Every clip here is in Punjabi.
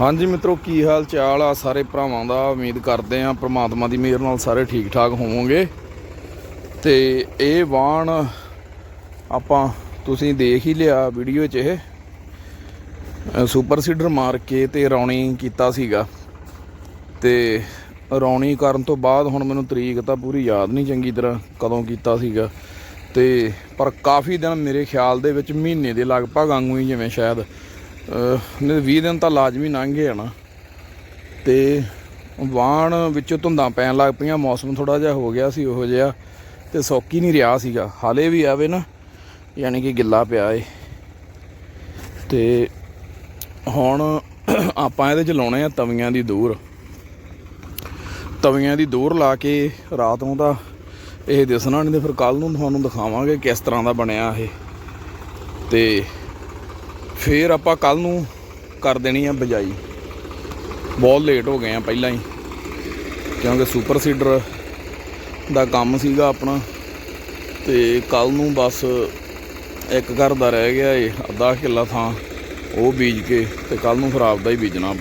ਹਾਂਜੀ ਮਿੱਤਰੋ ਕੀ ਹਾਲ ਚਾਲ ਆ ਸਾਰੇ ਭਰਾਵਾਂ ਦਾ? ਉਮੀਦ ਕਰਦੇ ਆ ਪ੍ਰਮਾਤਮਾ ਦੀ ਮਿਹਰ ਨਾਲ ਸਾਰੇ ਠੀਕ ਠਾਕ ਹੋਵੋਗੇ। ਤੇ ਇਹ ਵਾਣ ਆਪਾਂ ਤੁਸੀਂ ਦੇਖ ਹੀ ਲਿਆ ਵੀਡੀਓ 'ਚ ਇਹ। ਅ, ਸੁਪਰ ਸੀਡਰ ਮਾਰ ਕੇ ਤੇ ਰੌਣੀ ਕੀਤਾ ਸੀਗਾ। ਤੇ ਰੌਣੀ ਕਰਨ ਤੋਂ ਬਾਅਦ ਹੁਣ ਮੈਨੂੰ ਤਰੀਕ ਤਾਂ ਪੂਰੀ ਯਾਦ ਨਹੀਂ ਚੰਗੀ ਤਰ੍ਹਾਂ ਕਦੋਂ ਕੀਤਾ ਸੀਗਾ। ਤੇ ਪਰ ਕਾਫੀ ਦਿਨ ਮੇਰੇ ਖਿਆਲ ਦੇ ਵਿੱਚ ਮਹੀਨੇ ਦੇ ਲਗਭਗ ਵਾਂਗੂ ਹੀ ਜਿਵੇਂ ਸ਼ਾਇਦ ਨਹੀਂ 20 ਦਿਨ ਤਾਂ ਲਾਜ਼ਮੀ ਲੰਘ ਗਏ ਹਨਾ ਤੇ ਵਾਣ ਵਿੱਚੋਂ ਧੁੰਦਾਂ ਪੈਣ ਲੱਗ ਪਈਆਂ, ਮੌਸਮ ਥੋੜਾ ਜਿਹਾ ਹੋ ਗਿਆ ਸੀ, ਉਹੋ ਜਿਹਾ। ਤੇ ਸੌਕੀ ਨਹੀਂ ਰਿਹਾ ਸੀਗਾ। ਹਾਲੇ ਵੀ ਆਵੇ ਨਾ, ਯਾਨੀ ਕਿ ਗਿੱਲਾ ਪਿਆ ਏ। ਤੇ ਹੁਣ ਆਪਾਂ ਇਹਦੇ ਚ ਲਾਉਣੇ ਆ ਤਵੀਆਂ ਦੀ ਦੂਰ। ਤਵੀਆਂ ਦੀ ਦੂਰ ਲਾ ਕੇ ਰਾਤ ਨੂੰ ਤਾਂ ਇਹ ਦਿਸਣਾ ਨਹੀਂ ਤੇ ਫਿਰ ਕੱਲ ਨੂੰ ਤੁਹਾਨੂੰ ਦਿਖਾਵਾਂਗੇ ਕਿਸ ਤਰ੍ਹਾਂ ਦਾ ਬਣਿਆ ਇਹ। ਤੇ ਫੇਰ ਆਪਾਂ ਕੱਲ ਨੂੰ ਕਰ ਦੇਣੀ ਆ ਬਜਾਈ। ਬਹੁਤ ਲੇਟ ਹੋ ਗਏ ਆ ਪਹਿਲਾਂ ਹੀ। ਕਿਉਂਕਿ ਸੁਪਰ ਸੀਡਰ ਦਾ ਕੰਮ ਸੀਗਾ ਆਪਣਾ। ਤੇ ਕੱਲ ਨੂੰ ਬਸ ਇੱਕ ਘਰ ਦਾ ਰਹਿ ਗਿਆ ਏ, ਅੱਧਾ ਕਿੱਲਾ ਥਾਂ ਉਹ ਬੀਜ ਕੇ ਤੇ ਕੱਲ ਨੂੰ ਫਿਰ ਆਪਦਾ ਹੀ ਬੀਜਣਾ।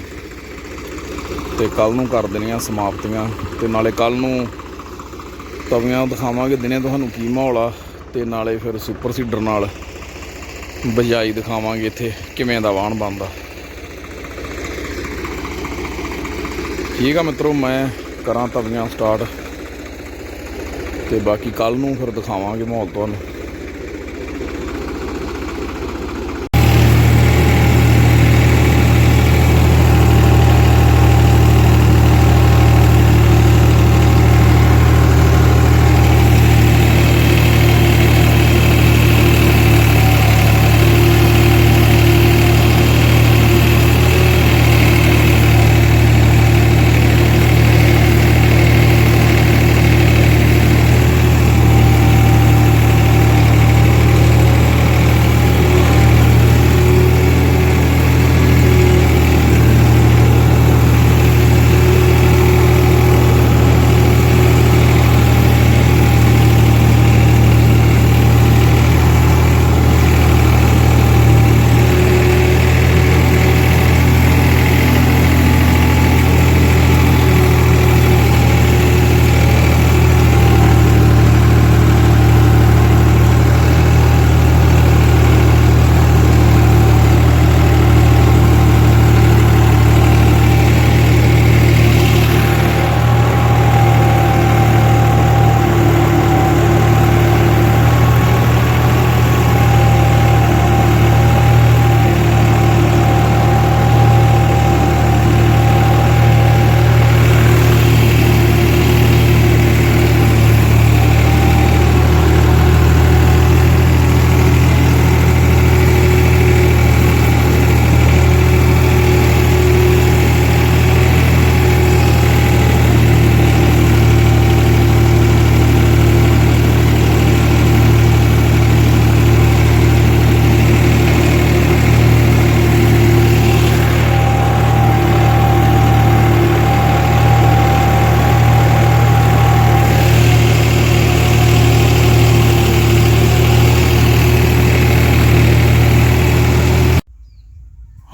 ਤੇ ਕੱਲ ਨੂੰ ਕਰ ਦੇਣੀਆਂ ਸਮਾਪਤੀਆਂ ਤੇ ਨਾਲੇ ਕੱਲ ਨੂੰ ਤਵੀਆਂ ਦਿਖਾਵਾਂਗੇ ਦਿਨੇ ਤੁਹਾਨੂੰ ਕੀ ਮਾਹੌਲ ਆ ਤੇ ਨਾਲੇ ਫਿਰ ਸੁਪਰ ਸੀਡਰ ਨਾਲ। ਬਜਾਈ ਦਿਖਾਵਾਂਗੇ ਇੱਥੇ ਕਿਵੇਂ ਦਾ ਵਾਹਣ ਬਣਦਾ। ਠੀਕ ਆ ਮਿੱਤਰੋ, ਮੈਂ ਕਰਾਂ ਤਵੀਆਂ ਸਟਾਰਟ ਤੇ ਬਾਕੀ ਕੱਲ ਨੂੰ ਫਿਰ ਦਿਖਾਵਾਂਗੇ ਮਾਹੌਲ ਤੁਹਾਨੂੰ।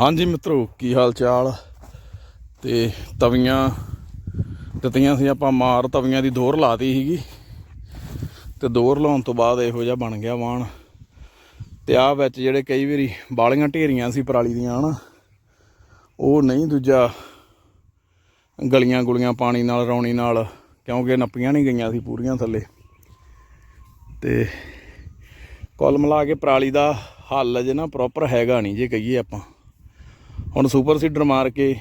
ਹਾਂਜੀ ਮਿੱਤਰੋ, ਕੀ ਹਾਲ ਚਾਲ? ਤੇ ਤਵੀਆਂ ਦਿੱਤੀਆਂ ਸੀ ਆਪਾਂ, ਮਾਰ ਤਵੀਆਂ ਦੀ ਦੋਰ ਲਾਤੀ ਸੀਗੀ। ਤੇ ਦੋਰ ਲਾਉਣ ਤੋਂ ਬਾਅਦ ਇਹੋ ਜਿਹਾ ਬਣ ਗਿਆ ਵਾਣ। ਤੇ ਆ ਵਿੱਚ ਜਿਹੜੇ ਕਈ ਵਾਰੀ ਬਾਲੀਆਂ ਢੇਰੀਆਂ ਸੀ ਪਰਾਲੀ ਦੀਆਂ, ਹਨਾ, ਉਹ ਨਹੀਂ ਦੂਜਾ ਗਲੀਆਂ ਗੁਲੀਆਂ ਪਾਣੀ ਨਾਲ, ਰੌਣੀ ਨਾਲ, ਕਿਉਂਕਿ ਨੱਪੀਆਂ ਨਹੀਂ ਗਈਆਂ ਸੀ ਪੂਰੀਆਂ ਥੱਲੇ। ਤੇ ਕੁੱਲ ਮਿਲਾ ਕੇ ਪਰਾਲੀ ਦਾ ਹੱਲ ਜੇ ਨਾ ਪ੍ਰੋਪਰ ਹੈਗਾ ਨਹੀਂ ਜੇ ਕਹੀਏ ਆਪਾਂ। ਹੁਣ ਸੁਪਰ ਸੀਡਰ ਮਾਰ ਕੇ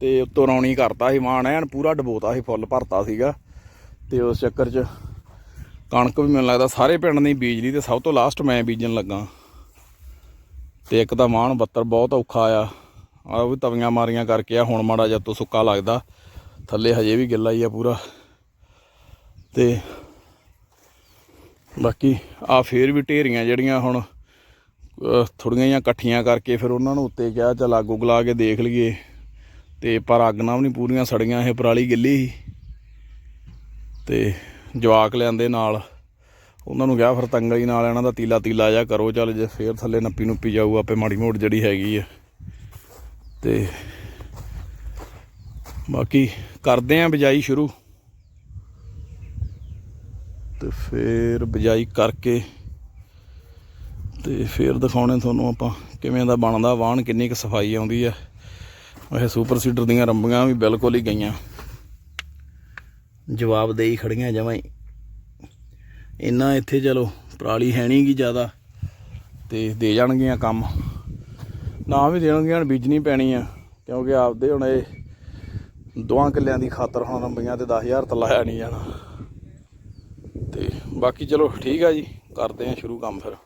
ਤੇ ਉੱਤੋਂ ਰੌਣੀ ਕਰਤਾ ਸੀ ਮਾਣ ਐਨ, ਪੂਰਾ ਡਬੋਤਾ ਸੀ, ਫੁੱਲ ਭਰਤਾ ਸੀਗਾ। ਤੇ ਉਸ ਚੱਕਰ 'ਚ ਕਣਕ ਵੀ ਮੈਨੂੰ ਲੱਗਦਾ ਸਾਰੇ ਪਿੰਡ ਨੇ ਬੀਜ ਲਈ ਤੇ ਸਭ ਤੋਂ ਲਾਸਟ ਮੈਂ ਬੀਜਣ ਲੱਗਾ। ਤੇ ਇੱਕ ਤਾਂ ਮਾਣ 72 ਬਹੁਤ ਔਖਾ ਆ। ਆ ਵੀ ਤਵੀਆਂ ਮਾਰੀਆਂ ਕਰਕੇ ਆ, ਹੁਣ ਮਾੜਾ ਜਿਹਾ ਤੋਂ ਸੁੱਕਾ ਲੱਗਦਾ। ਥੱਲੇ ਹਜੇ ਵੀ ਗਿੱਲਾ ਹੀ ਆ ਪੂਰਾ। ਤੇ ਬਾਕੀ ਆ ਫੇਰ ਵੀ ਢੇਰੀਆਂ ਜਿਹੜੀਆਂ ਹੁਣ ਥੋੜੀਆਂ ਜਿਹੀਆਂ ਇਕੱਠੀਆਂ ਕਰਕੇ ਫਿਰ ਉਹਨਾਂ ਨੂੰ ਉੱਤੇ ਕਿਹਾ, ਚੱਲ ਅੱਗ ਉੱਗ ਲਾ ਕੇ ਦੇਖ ਲਈਏ। ਤੇ ਪਰ ਅੱਗ ਨਾਲ ਵੀ ਨਹੀਂ ਪੂਰੀਆਂ ਸੜੀਆਂ, ਇਹ ਪਰਾਲੀ ਗਿੱਲੀ ਸੀ। ਤੇ ਜਵਾਕ ਲਿਆਂਦੇ ਨਾਲ। ਉਹਨਾਂ ਨੂੰ ਕਿਹਾ, ਫਿਰ ਤੰਗਲੀ ਨਾਲ ਇਹਨਾਂ ਦਾ ਤੀਲਾ ਤੀਲਾ ਜਾ ਕਰੋ, ਚੱਲ ਜੇ ਫੇਰ ਥੱਲੇ ਨੱਪੀ ਨੁੱਪੀ ਜਾਊ, ਆਪੇ ਮਾੜੀ ਮੋੜ ਜਿਹੜੀ ਹੈਗੀ ਆ। ਤੇ ਬਾਕੀ ਕਰਦੇ ਆਂ ਬਿਜਾਈ ਸ਼ੁਰੂ। ਤੇ ਫਿਰ ਬਿਜਾਈ ਕਰਕੇ ਤੇ ਫਿਰ ਦਿਖਾਉਣੇ ਤੁਹਾਨੂੰ ਆਪਾਂ ਕਿਵੇਂ ਦਾ ਬਣਦਾ। ਵਾਹਣ ਕਿੰਨੀ ਕੁ ਸਫ਼ਾਈ ਆਉਂਦੀ ਹੈ ਇਹ ਸੁਪਰ ਸੀਡਰ ਦੀਆਂ ਰੰਬੀਆਂ ਵੀ ਬਿਲਕੁਲ ਹੀ ਗਈਆਂ। ਜਵਾਬ ਦੇਈ ਖੜੀਆਂ ਜਮਾਂ ਹੀ। ਇੰਨਾ ਇੱਥੇ ਚਲੋ, ਪਰਾਲੀ ਹੈ ਨਹੀਂ ਗੀ ਜ਼ਿਆਦਾ। ਤੇ ਦੇ ਜਾਣਗੀਆਂ ਕੰਮ। ਨਾ ਵੀ ਦੇਣਗੀਆਂ ਬੀਜਣੀ ਪੈਣੀ ਆ। ਕਿਉਂਕਿ ਆਪਦੇ ਹੁਣ ਇਹ ਦੋਆਂ ਕਿੱਲਿਆਂ ਦੀ ਖਾਤਰ ਹੁਣ ਰੰਬੀਆਂ ਤੇ 10000 ਤਾਂ ਲਾਇਆ ਨਹੀਂ ਜਾਣਾ। ਤੇ ਬਾਕੀ ਚਲੋ ਠੀਕ ਆ ਜੀ, ਕਰਦੇ ਆ ਸ਼ੁਰੂ ਕੰਮ ਫਿਰ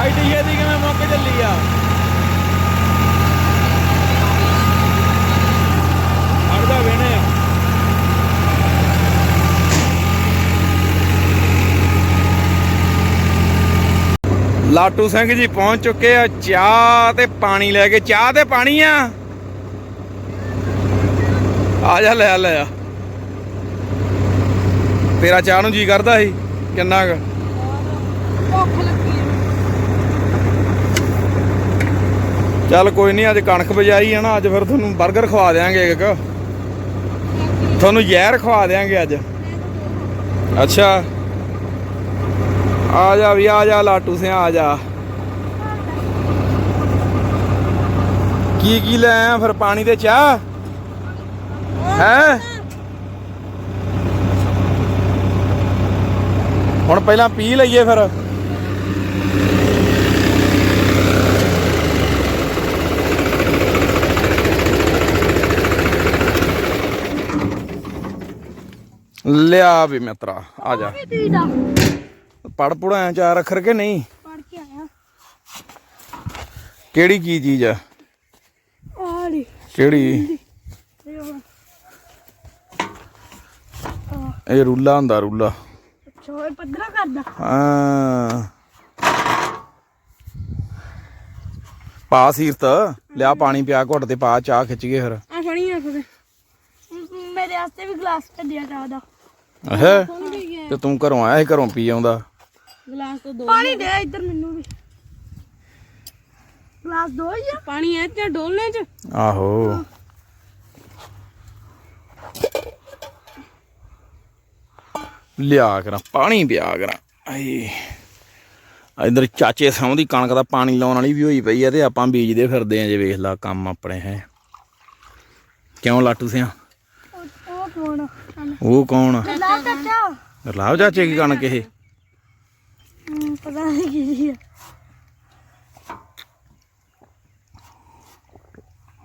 ਆਈਡੀਆ ਦੀ ਕਿਵੇਂ ਮੁੱਕ ਚੱਲੀ ਆ ਅੜਦਾ ਵੇਣੇ ਆ ਲਾਟੂ ਸਿੰਘ ਜੀ ਪਹੁੰਚ ਚੁੱਕੇ ਆ, ਚਾਹ ਤੇ ਪਾਣੀ ਲੈ ਕੇ। ਚਾਹ ਤੇ ਪਾਣੀ ਆ? ਆ ਜਾ, ਲੈ ਲੈ ਆ। ਤੇਰਾ ਚਾਹ ਨੂੰ ਜੀ ਕਰਦਾ ਸੀ, ਕਿੰਨਾ ਕੁ? ਚੱਲ ਕੋਈ ਨਹੀਂ, ਅੱਜ ਕਣਕ ਬਜਾਈ ਹੈ ਨਾ, ਅੱਜ ਫਿਰ ਤੁਹਾਨੂੰ 버ਗਰ ਖਵਾ ਦੇਾਂਗੇ ਇੱਕ। ਤੁਹਾਨੂੰ ਜ਼ਹਿਰ ਖਵਾ ਦੇਾਂਗੇ ਅੱਜ। ਅੱਛਾ। ਆ ਜਾ ਵੀ, ਆ ਜਾ ਲਾਟੂ ਸਿਆ, ਆ ਜਾ। ਕੀ ਕੀ ਲੈ ਆਇਆ ਫਿਰ ਪਾਣੀ ਤੇ ਚਾਹ? ਹੈ? ਹੁਣ ਪਹਿਲਾਂ ਪੀ ਲਈਏ ਫਿਰ। ਲਿਆ ਵੀ ਮਿੱਤਰਾ, ਆ ਜਾ। ਪੜ ਪੜਾਇਆ ਚਾਰ ਅੱਖਰ ਕੇ ਨਹੀਂ? ਪੜ ਕੇ ਆਇਆ। ਕਿਹੜੀ ਕੀ ਚੀਜ਼ ਆ? ਆੜੀ ਕਿਹੜੀ? ਇਹ ਰੂਲਾ ਹੁੰਦਾ ਰੂਲਾ। ਅੱਛਾ ਇਹ ਪੱਧਰਾ ਕਰਦਾ ਹਾਂ। ਪਾ ਸੀਰਤ ਲਿਆ ਪਾਣੀ ਪਿਆ ਘੁੱਟ ਤੇ ਪਾ ਚਾਹ ਖਿੱਚ ਗਏ ਫਿਰ। ਆ ਫਣੀ ਆ ਫਿਰ। ਮੇਰੇ ਵਾਸਤੇ ਵੀ ਗਲਾਸ ਕੱਢਿਆ ਚਾਹ ਦਾ। ਹੈ? ਦੇ ਤੇ ਤੂੰ ਘਰੋਂ ਆਇਆ ਸੀ ਘਰੋਂ ਪੀ ਆਉਂਦਾ। ਗਲਾਸ ਤੋਂ ਦੋ ਪਾਣੀ ਦੇ ਇੱਧਰ ਮੈਨੂੰ ਵੀ। ਗਲਾਸ ਦੋ ਹੀ ਆ। ਪਾਣੀ ਐ ਤੇ ਡੋਲਨੇ ਚ? ਆਹੋ। ਲਿਆ ਕਰਾਂ ਪਾਣੀ ਪਿਆ ਕਰਾਂ। ਆਏ। ਇਧਰ ਚਾਚੇ ਸੌਂ ਦੀ ਕਣਕ ਦਾ ਪਾਣੀ ਲਾਉਣ ਵਾਲੀ ਵੀ ਹੋਈ ਪਈ ਆ ਤੇ ਆਪਾਂ ਬੀਜਦੇ ਫਿਰਦੇ ਆ ਜੇ ਵੇਖ ਲਾ ਕੰਮ ਆਪਣੇ ਹੈ। ਕਿਉਂ ਲਾਟੂ ਸਿਆ ਉਹ ਕੌਣ? ਉਹ ਕੌਣ? ਆ ਲਾ ਚਾਚਾ। ਲਾਭ ਚਾਚੇ ਕੀ ਕਣਕ ਇਹ? ਪਤਾ ਨਹੀਂ ਕੀ ਹੈ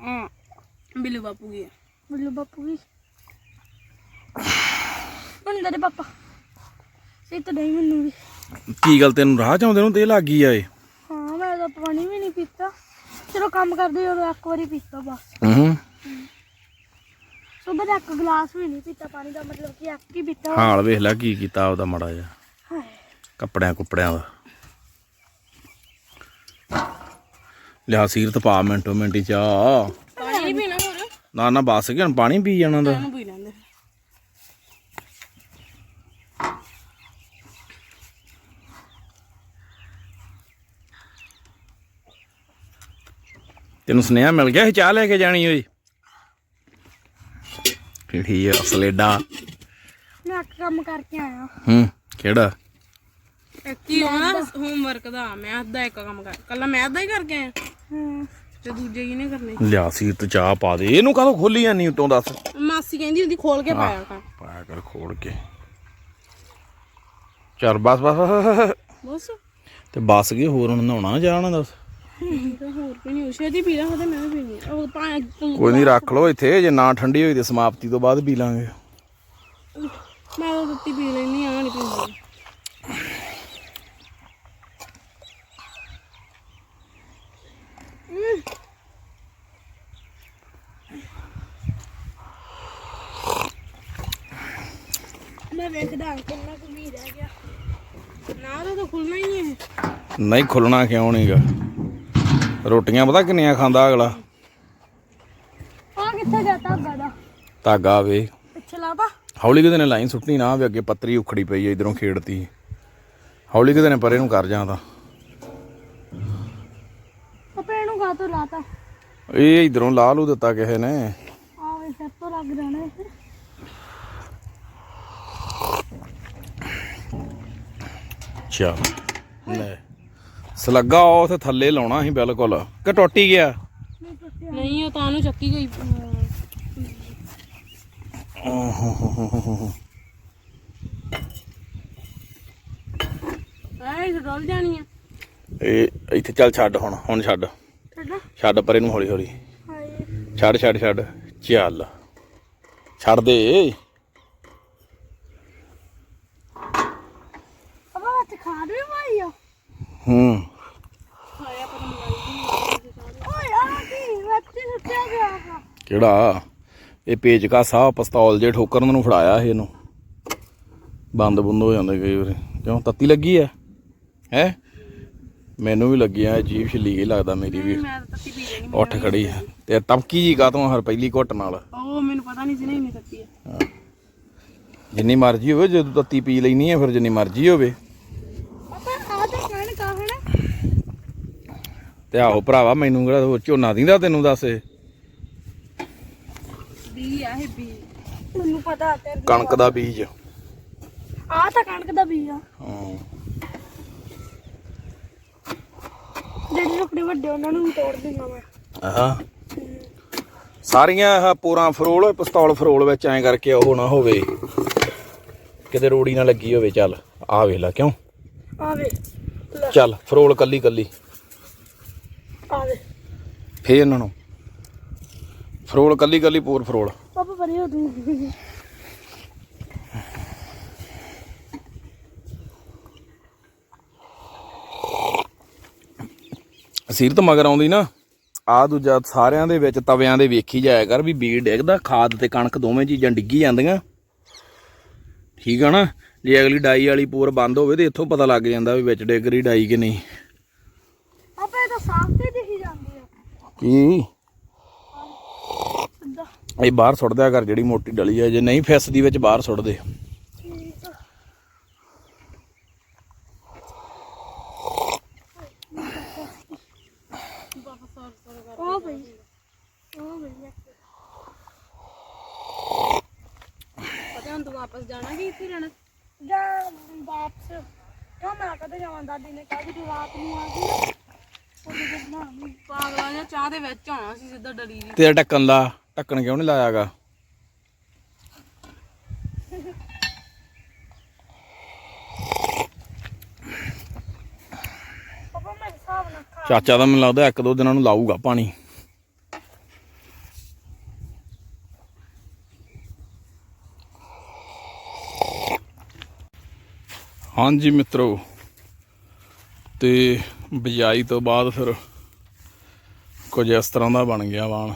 ਹਾਂ ਬਿੱਲੂ ਬਾਪੂ ਕੀ ਬਿੱਲੂ ਬਾਪੂ ਕੀ? ਬੰਦਾ ਦੇ ਪਾਪਾ। ਸੇ ਤਾਂ ਨਹੀਂ ਮੈਨੂੰ ਵੀ। ਕੀ ਗੱਲ ਤੈਨੂੰ ਰਾਹ ਚ ਆਉਂਦੇ ਨੂੰ ਤੇ ਲੱਗ ਗਈ ਆ ਇਹ? ਹਾਂ ਮੈਂ ਤਾਂ ਪਾਣੀ ਵੀ ਨਹੀਂ ਪੀਤਾ। ਚਲੋ ਕੰਮ ਕਰਦੇ ਉਦੋਂ ਇੱਕ ਵਾਰੀ ਪੀਤਾ ਬਸ। ਹੂੰ ਸੁਬਹ ਦਾ ਇੱਕ ਗਲਾਸ ਵੀ ਨਹੀਂ ਪੀਤਾ ਪਾਣੀ ਦਾ ਮਤਲਬ ਕਿ ਇੱਕ ਹੀ ਪੀਤਾ। ਹਾਲ ਵੇਖ ਲੈ ਕੀ ਕੀਤਾ ਉਹਦਾ ਮੜਾ ਜਾ ਹਾਏ। ਕੱਪੜਿਆਂ ਕੁੱਪੜਿਆਂ ਦਾ। ਲਿਆ ਸੀਰਤ ਪਾ ਮਿੰਟੋ ਮਿੰਟੀ ਚਾਹ। ਪਾਣੀ ਨਹੀਂ ਪੀਣਾ ਹੋਰ? ਨਾ ਨਾ ਬਸ ਗਿਆ ਪਾਣੀ ਪੀ ਜਾਣਾ ਦਾ ਪੀ ਲੈਂਦੇ ਤੈਨੂੰ ਸੁਨੇਹਾ ਮਿਲ ਗਿਆ ਸੀ ਚਾਹ ਲੈ ਕੇ ਜਾਣੀ ਓਏ? ਕਿਹੜੀ ਆ ਸਲੇਡਾ? ਮੈਂ ਇੱਕ ਕੰਮ ਕਰਕੇ ਆਇਆ। ਹੂੰ ਕਿਹੜਾ? ਇੱਕ ਹੀ ਹੋਣਾ? ਹੋਮਵਰਕ ਦਾ ਮੈਂ ਅੱਧਾ ਇੱਕ ਕੰਮ ਕਰ ਕੱਲਾ ਮੈਂ ਅੱਧਾ ਹੀ ਕਰਕੇ ਆਇਆ। ਹੂੰ ਤੇ ਦੂਜੇ ਕਿਹਨੇ ਕਰਨੇ? ਲਿਆ ਸੀ ਤੂੰ ਚਾਹ ਪਾ ਦੇ। ਇਹਨੂੰ ਕਾਹਦੋਂ ਖੋਲੀ ਜਾਂਦੀ ਉਤੋਂ ਦੱਸ? ਮਾਸੀ ਕਹਿੰਦੀ ਹੁੰਦੀ ਖੋਲ ਕੇ ਪਾਇਆ ਕਰ। ਪਾਇਆ ਕਰ ਖੋਲ ਕੇ। ਚੱਲ ਬਸ ਬਸ, ਬਸ। ਬਸ ਤੇ ਬਸ ਗਏ ਹੋਰ ਹੁਣ ਨਹਾਉਣਾ ਜਾਣਾ ਦੱਸ? ਹੋਰ ਕੋਈ ਨਹੀਂ ਉਸੇ ਦੀ ਪੀ ਲਾ ਤੇ ਮੈਂ ਵੀ ਪੀਣੀ ਆ। ਉਹ ਪਾ ਤੂੰ ਕੋਈ ਨਹੀਂ ਰੱਖ ਲਓ ਇੱਥੇ ਜੇ ਨਾ ਠੰਡੀ ਹੋਈ ਤੇ ਸਮਾਪਤੀ ਤੋਂ ਬਾਅਦ ਪੀ ਲਾਂਗੇ। ਮੈਂ ਉਹ ਦਿੱਤੀ ਪੀ ਲੈਣੀ ਆ ਨਹੀਂ ਪੀਂਦੀ। ਮੈਂ ਵੇਖਦਾ ਕਿੰਨਾ ਕੁ ਮੀਂਹ ਰਹਿ ਗਿਆ। ਨਾ ਉਹਦਾ ਤਾਂ ਖੁੱਲਣਾ ਹੀ ਨਹੀਂ ਖੁੱਲਣਾ ਕਿਉਂ ਨਹੀਂਗਾ? ਰੋਟੀਆਂ ਪਤਾ ਕਿੰਨੀਆਂ ਖਾਂਦਾ ਅਗਲਾ? ਆ ਕਿੱਥੇ ਗਿਆ ਧਾਗਾ ਦਾ? ਧਾਗਾ ਵੇ। ਪਿੱਛੇ ਲਾਤਾ ਹੌਲੀ ਕਿਤੇ ਨੇ ਲਾਈਨ ਸੁੱਟਣੀ ਨਾ ਵੀ ਅੱਗੇ ਪੱਤਰੀ ਉਖੜੀ ਪਈ ਐ ਇਧਰੋਂ ਖੇੜਤੀ ਹੌਲੀ ਕਿਤੇ ਨੇ ਪਰੇ ਨੂੰ ਕਰ ਜਾਂ ਤਾਂ। ਨੂੰ ਗਾ ਤੋਂ ਲਾਤਾ? ਇਹ ਇਧਰੋਂ ਲਾ ਲੂ ਦਿੱਤਾ ਕਿਸੇ ਨੇ। ਆਵੇ ਸਿਰ ਤੋਂ ਲੱਗ ਜਾਣਾ ਇਹ। ਚੱਲ ਲੈ। ਸਲੱਗਾ ਉਹ ਤੇ ਥੱਲੇ ਲਾਉਣਾ ਸੀ ਬਿਲਕੁਲ। ਕਿ ਟੁੱਟ ਹੀ ਗਿਆ? ਨਹੀਂ ਉਹ ਤਾਂ ਨੂੰ ਚੱਕੀ ਗਈ। ਐ ਡੋਲ ਜਾਣੀ ਆ। ਇਹ ਇੱਥੇ ਚੱਲ ਛੱਡ ਹੁਣ ਹੁਣ ਛੱਡ। ਛੱਡਾ। ਪਰੇ ਨੂੰ ਹੌਲੀ ਹੌਲੀ ਛੱਡ ਛੱਡ ਛੱਡ। ਚੱਲ। ਛੱਡ ਦੇ ਅਬਾ ਵਿੱਚ ਖਾਦ ਵੀ ਪਾਈ ਆ ਹੂੰ। ਕੀ। ਕਿਹੜਾ? ਇਹ ਪੇਚਕਾ ਸਾਹ ਪਿਸਤੌਲ ਜੇ ਠੋਕਰਨ ਨੂੰ ਫੜਾਇਆ ਸੀ ਇਹਨੂੰ। ਬੰਦ ਬੁੰਦ ਹੋ ਜਾਂਦੇ ਕਈ ਵਾਰੀ। ਕਿਉਂ? ਤੱਤੀ ਲੱਗੀ ਐ? ਹੈ? ਮੈਨੂੰ ਵੀ ਲੱਗੀ ਐ ਜੀਭ ਛਿੱਲੀ ਗਈ ਲੱਗਦਾ ਮੇਰੀ ਵੀ। ਤਾਂ ਉੱਠ ਖੜੀ ਐ। ਤੇ ਤਬਕੀ ਜੀ ਕਾਤੋਂ ਹਰ ਪਹਿਲੀ ਘੁੱਟ ਨਾਲ? ਉਹ ਮੈਨੂੰ ਪਤਾ ਨਹੀਂ ਸੀ ਨਾ ਇੰਨੀ ਤੱਤੀ ਆ ਜਿੰਨੀ ਮਰਜ਼ੀ ਹੋਵੇ ਜਦੋਂ ਤੱਤੀ ਪੀ ਲੈਣੀ ਐ ਫਿਰ ਜਿੰਨੀ ਮਰਜ਼ੀ ਹੋਵੇ ਪਾਪਾ ਆ ਤਾਂ ਕਹਿਣ ਕਾ ਹਨਾ ਤੇ ਆਹੋ ਭਰਾਵਾ ਮੈਨੂੰ ਕਿਹੜਾ ਝੋਨਾ ਦਿੰਦਾ ਤੈਨੂੰ ਦੱਸ ਇਹ? ਬੀ ਆ ਇਹ ਬੀ। ਮੈਨੂੰ ਪਤਾ ਤੇਰੇ ਕਣਕ ਦਾ ਬੀਜ। ਆ ਤਾਂ ਕਣਕ ਦਾ ਬੀਜ ਆ। ਹਾਂ। ਜਿਹੜੇ ਟੁਕੜੇ ਵੱਡੇ ਉਹਨਾਂ ਨੂੰ ਵੀ ਤੋੜ ਦਿੰਦਾ ਮੈਂ। ਆਹ। ਸਾਰੀਆਂ ਆਹ ਪੂਰਾ ਫਰੋਲ ਪਿਸਤੌਲ ਫਰੋਲ ਵਿੱਚ ਐਂ ਕਰਕੇ ਉਹ ਨਾ ਹੋਵੇ। ਕਿਤੇ ਰੋੜੀ ਨਾ ਲੱਗੀ ਹੋਵੇ ਚੱਲ ਆ ਵੇਖ ਲੈ ਕਿਉਂ? ਆਵੇ ਲੈ। ਚੱਲ ਫਰੋਲ ਕੱਲੀ ਕੱਲੀ ਫੇਰ ਇਹਨਾਂ ਨੂੰ। ਫਰੋਲ ਕੱਲੀ ਕੱਲੀ ਪੂਰ ਫਰੋਲ। ਪਾਪਾ ਪਰੇ ਹੋ ਤੂੰ ਸੀਰਤ ਮਗਰ ਆਉਂਦੀ ਨਾ ਆ ਦੂਜਾ ਸਾਰਿਆਂ ਦੇ ਵਿੱਚ ਤਵਿਆਂ ਦੇ ਵੇਖੀ ਜਾਇਆ ਕਰ ਵੀ ਬੀੜ ਡਿੱਗਦਾ ਖਾਦ ਤੇ ਕਣਕ ਦੋਵੇਂ ਚੀਜ਼ਾਂ ਡਿੱਗੀ ਜਾਂਦੀਆਂ। ਠੀਕ ਆ ਨਾ? ਜੇ ਅਗਲੀ ਡਾਈ ਵਾਲੀ ਪੂਰ ਬੰਦ ਹੋਵੇ ਤੇ ਇੱਥੋਂ ਪਤਾ ਲੱਗ ਜਾਂਦਾ ਵੀ ਵਿੱਚ ਡਿੱਗ ਰਹੀ ਡਾਈ ਕਿ ਨਹੀਂ। ਇਹ ਤਾਂ ਸਾਫ਼ ਤੇ ਕੀ? ਇਹ ਬਾਹਰ ਸੁੱਟ ਦਿਆ ਕਰ ਜਿਹੜੀ ਮੋਟੀ ਡਲੀ ਹੈ ਜੇ ਨਹੀਂ ਫਿਸਦੀ ਵਿੱਚ ਬਾਹਰ ਸੁੱਟ ਦੇ ਵਾਪਸ ਜਾਣਾ ਕਿ ਇੱਥੇ ਰਹਿਣਾ? ਜਾਂ ਵਾਪਸ। ਕਿਉਂ ਮੈਂ ਕਦੇ ਜਾਵਾਂ ਦਾਦੀ ਨੇ ਕਿਹਾ ਵੀ ਤੂੰ ਰਾਤ ਨੂੰ ਆ ਗਈ। ਪਾਗਲਾ ਚਾਹ ਦੇ ਵਿੱਚ ਆਉਣਾ ਸੀ ਸਿੱਧਾ ਡਰੀ ਜੀ ਤੇ ਢੱਕਣ ਲਾ ਢੱਕਣ ਕਿਉਂ ਨਹੀਂ ਲਾਇਆਗਾ? ਚਾਚਾ ਤਾਂ ਮੈਨੂੰ ਲੱਗਦਾ ਇੱਕ ਦੋ ਦਿਨਾਂ ਨੂੰ ਲਾਊਗਾ ਪਾਣੀ। ਹਾਂਜੀ ਮਿੱਤਰੋ ਤੇ ਬਿਜਾਈ ਤੋਂ ਬਾਅਦ ਫਿਰ ਕੁਝ ਇਸ ਤਰ੍ਹਾਂ ਦਾ ਬਣ ਗਿਆ ਵਾਣ।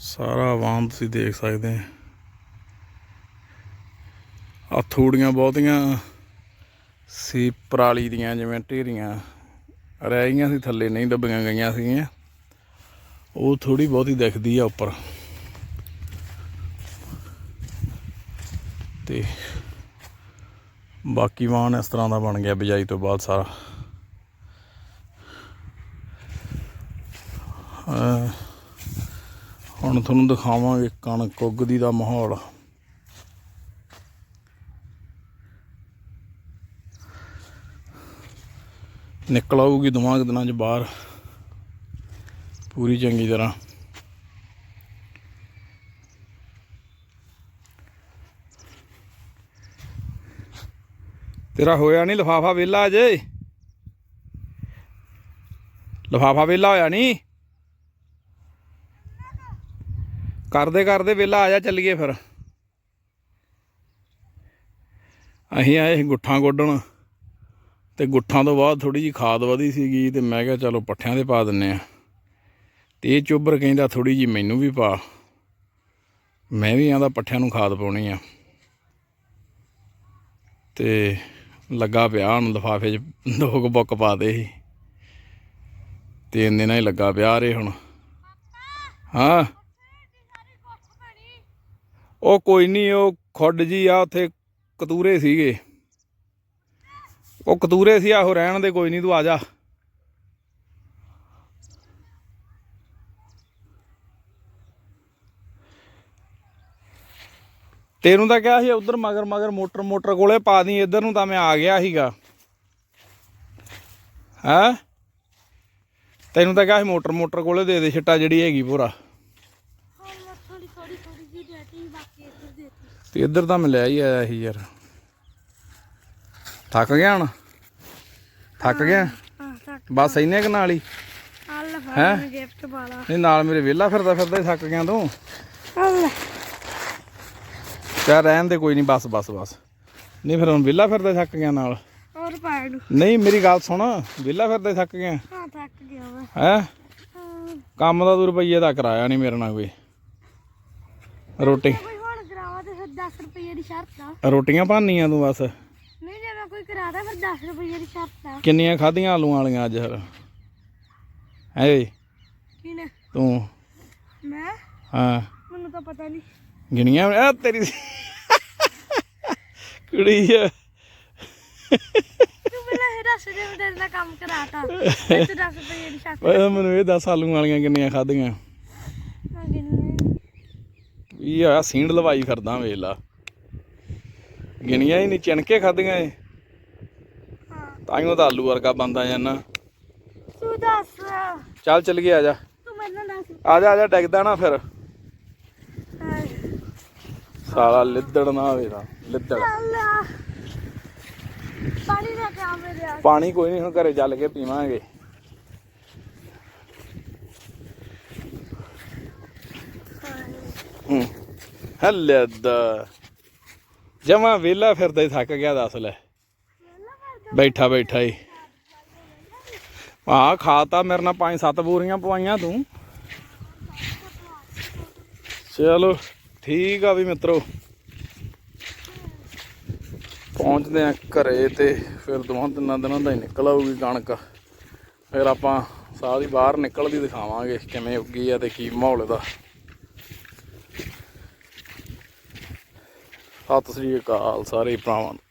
ਸਾਰਾ ਵਾਣ ਤੁਸੀਂ ਦੇਖ ਸਕਦੇ ਆ ਥੂੜੀਆਂ ਬਹੁਤੀਆਂ ਸੀ, ਪਰਾਲੀ ਦੀਆਂ ਜਿਵੇਂ ਢੇਰੀਆਂ ਰਹਿ ਗਈਆਂ ਸੀ, ਥੱਲੇ ਨਹੀਂ ਦੱਬੀਆਂ ਗਈਆਂ ਸੀਗੀਆਂ। ਉਹ ਥੋੜੀ ਬਹੁਤੀ ਦਿਖਦੀ ਆ ਉੱਪਰ। ਤੇ ਬਾਕੀ ਵਾਹਨ ਇਸ ਤਰ੍ਹਾਂ ਦਾ ਬਣ ਗਿਆ ਬਿਜਾਈ ਤੋਂ ਬਾਅਦ ਸਾਰਾ। ਹੁਣ ਤੁਹਾਨੂੰ ਦਿਖਾਵਾਂਗੇ ਕਣਕ ਉੱਗਦੀ ਦਾ ਮਾਹੌਲ। ਨਿਕਲ ਆਊਗੀ ਦੋਵਾਂ ਕੁ ਦਿਨਾਂ ਚ ਬਾਹਰ। ਪੂਰੀ ਚੰਗੀ ਤਰ੍ਹਾਂ। ਤੇਰਾ ਹੋਇਆ ਨਹੀਂ, ਲਫਾਫਾ ਵੇਲਾ ਅਜੇ। ਲਫਾਫਾ ਵੇਲਾ ਹੋਇਆ ਨਹੀਂ। ਕਰਦੇ ਕਰਦੇ ਵੇਲਾ ਆ ਜਾ, ਚੱਲੀਏ ਫਿਰ। ਅਸੀਂ ਆਏ ਗੁੱਠਾਂ ਗੋਡਣ ਤੇ ਗੁੱਠਾਂ ਤੋਂ ਬਾਅਦ ਥੋੜੀ ਜੀ ਖਾਦ ਵਧੀ ਸੀਗੀ ਤੇ ਮੈਂ ਕਿਹਾ ਚਲੋ ਪੱਠਿਆਂ ਦੇ ਪਾ ਦਿੰਨੇ ਆ ਤੇ ਇਹ ਚੁੱਬਰ ਕਹਿੰਦਾ ਥੋੜੀ ਜੀ ਮੈਨੂੰ ਵੀ ਪਾ। ਮੈਂ ਵੀ ਆਂਦਾ ਪੱਠਿਆਂ ਨੂੰ ਖਾਦ ਪਾਉਣੀ ਆ। ਤੇ ਲੱਗਾ ਪਿਆ ਹੁਣ ਲਿਫਾਫੇ 'ਚ ਦੋ ਕੁ ਬੁੱਕ ਪਾ ਦੇ ਸੀ। ਤਿੰਨ ਦਿਨਾਂ ਹੀ ਲੱਗਾ ਪਿਆ ਰੇ ਹੁਣ। ਹਾਂ। ਉਹ ਕੋਈ ਨਹੀਂ ਉਹ ਖੁੱਡ ਜੀ ਆ, ਉੱਥੇ ਕਤੂਰੇ ਸੀਗੇ। ਉਹ ਕਤੂਰੇ ਸੀ, ਆਹੋ ਰਹਿਣ ਦੇ, ਕੋਈ ਨਹੀਂ ਤੂੰ ਆ ਜਾ। ਤੈਨੂੰ ਤਾਂ ਕਿਹਾ ਸੀ ਉਧਰ ਮਗਰ ਮਗਰ ਮੋਟਰ ਮੋਟਰ ਕੋਲੇ ਪਾ ਦੀ ਇੱਧਰ ਨੂੰ ਤਾਂ ਮੈਂ ਆ ਗਿਆ ਸੀਗਾ। ਹੈ? ਤੈਨੂੰ ਤਾਂ ਕਿਹਾ ਸੀ ਮੋਟਰ ਮੋਟਰ ਕੋਲੇ ਦੇ ਦੇ ਛਿੱਟਾ ਜਿਹੜੀ ਹੈਗੀ ਪੂਰਾ। ਤੇ ਇੱਧਰ ਤਾਂ ਮੈਂ ਲੈ ਹੀ ਆਇਆ ਸੀ ਯਾਰ। ਥੱਕ ਗਿਆ ਹੁਣ? ਥੱਕ ਗਿਆ? ਬਸ ਇੰਨੇ ਕੁ ਨਾਲ ਹੀ? ਹੈਂ? ਨਹੀਂ ਨਾਲ ਮੇਰੇ ਵਿਹਲਾ ਫਿਰਦਾ ਫਿਰਦਾ ਹੀ ਥੱਕ ਗਿਆ ਤੂੰ। ਚੱਲ ਰਹਿਣ ਦੇ ਕੋਈ ਨਹੀਂ ਬਸ ਬਸ ਬਸ। ਨਹੀਂ ਫਿਰ ਹੁਣ ਵਿਹਲਾ ਫਿਰਦਾ ਥੱਕ ਗਿਆ ਨਾਲ। ਹੋਰ ਪਾੜ ਨਹੀਂ ਮੇਰੀ ਗੱਲ ਸੁਣ ਵਿਹਲਾ ਫਿਰਦਾ ਥੱਕ ਗਿਆ। ਹਾਂ ਥੱਕ ਗਿਆ ਵਾ। ਹੈ? ਕੰਮ ਦਾ ਤੂੰ ਰੁਪਈਏ ਦਾ ਕਰਾਇਆ ਨਹੀਂ ਮੇਰੇ ਨਾਲ ਕੋਈ। ਰੋਟੀ। ਕੋਈ ਹੁਣ ਕਰਾਵਾ ਤੇ ਫਿਰ 10 ਰੁਪਏ ਦੀ ਸ਼ਰਤ ਆ। ਰੋਟੀਆਂ ਭਾਨੀਆਂ ਤੂੰ ਬਸ। ਨਹੀਂ ਜੇ ਮੈਂ ਕੋਈ ਕਰਾਦਾ ਫਿਰ 10 ਰੁਪਏ ਦੀ ਸ਼ਰਤ ਆ। ਕਿੰਨੀਆਂ ਖਾਧੀਆਂ ਆਲੂਆਂ ਵਾਲੀਆਂ ਅੱਜ ਫਿਰ? ਹੈ ਕਿਨੇ ਤੂੰ? ਮੈਂ? ਹਾਂ। ਮੈਨੂੰ ਤਾਂ ਪਤਾ ਨਹੀਂ ਗਿਣੀਆਂ ਆ ਤੇਰੀ ਕੁੜੀ ਆ। ਤੂੰ ਪਹਿਲਾਂ ਇਹ ਦੱਸ ਦੇ ਮੈਂ ਤੇਰੇ ਨਾਲ ਕੰਮ ਕਰਾਤਾ। ਤੂੰ 10 ਰੁਪਏ ਦੀ ਓਏ ਮੈਨੂੰ ਇਹ ਦੱਸ ਆਲੂਆਂ ਵਾਲੀਆਂ ਕਿੰਨੀਆਂ ਖਾਧੀਆਂ। ਆ। ਇਹ ਹੋਇਆ ਸੀਂਡ ਲਵਾਈ ਫਿਰਦਾ ਵੇਖ ਲਾ। ਗਿਣੀਆਂ ਹੀ ਨਹੀਂ ਚਿਣਕੇ ਖਾਧੀਆਂ ਏ ਹਾਂ। ਤਾਈਓ ਤਾਂ ਆਲੂ ਵਰਗਾ ਬੰਦਾ ਜਾਨਾ ਤੂੰ ਦੱਸ। ਚੱਲ ਚੱਲ ਗਿਆ ਆ ਜਾ। ਤੂੰ ਮੈਨੂੰ ਦੱਸ। ਆ ਜਾ ਆ ਜਾ ਡਿੱਗਦਾ ਨਾ ਫਿਰ। ਸਾਲਾ ਲਿੱਦੜ ਨਾ ਹੋਵੇ ਤਾਂ ਲਿੱਦੜ। ਪਾਣੀ ਲੈ ਕੇ ਆ ਮੇਰੇ ਆ ਪਾਣੀ ਕੋਈ ਨਹੀਂ ਹੁਣ ਘਰੇ ਚੱਲ ਕੇ ਪੀਵਾਂਗੇ। ਹੂੰ ਹੱਲੇ ਦਾ ਜਮਾ ਵੇਲਾ ਫਿਰਦਾ ਹੀ ਥੱਕ ਗਿਆ ਦੱਸ ਲੈ। ਬੈਠਾ ਬੈਠਾ ਹੀ। ਆ ਖਾਤਾ ਮੇਰੇ ਨਾਲ ਪੰਜ ਸੱਤ ਬੋਰੀਆਂ ਪਵਾਈਆਂ ਤੂੰ। ਚਲੋ। ਠੀਕ ਆ ਵੀ ਮਿੱਤਰੋ। ਪਹੁੰਚਦੇ ਆ ਘਰੇ ਤੇ ਫਿਰ ਦੋਵਾਂ ਤਿੰਨਾਂ ਦਿਨਾਂ ਦਾ ਹੀ ਨਿਕਲ ਆਊਗੀ ਕਣਕ। ਫਿਰ ਆਪਾਂ ਸਾਰੀ ਦੀ ਬਾਹਰ ਨਿਕਲਦੀ ਦਿਖਾਵਾਂਗੇ ਕਿਵੇਂ ਉੱਗੀ ਆ ਤੇ ਕੀ ਮਾਹੌਲ ਦਾ ਸਤਿ ਸ੍ਰੀ ਅਕਾਲ ਸਾਰੇ ਭਰਾਵਾਂ ਨੂੰ।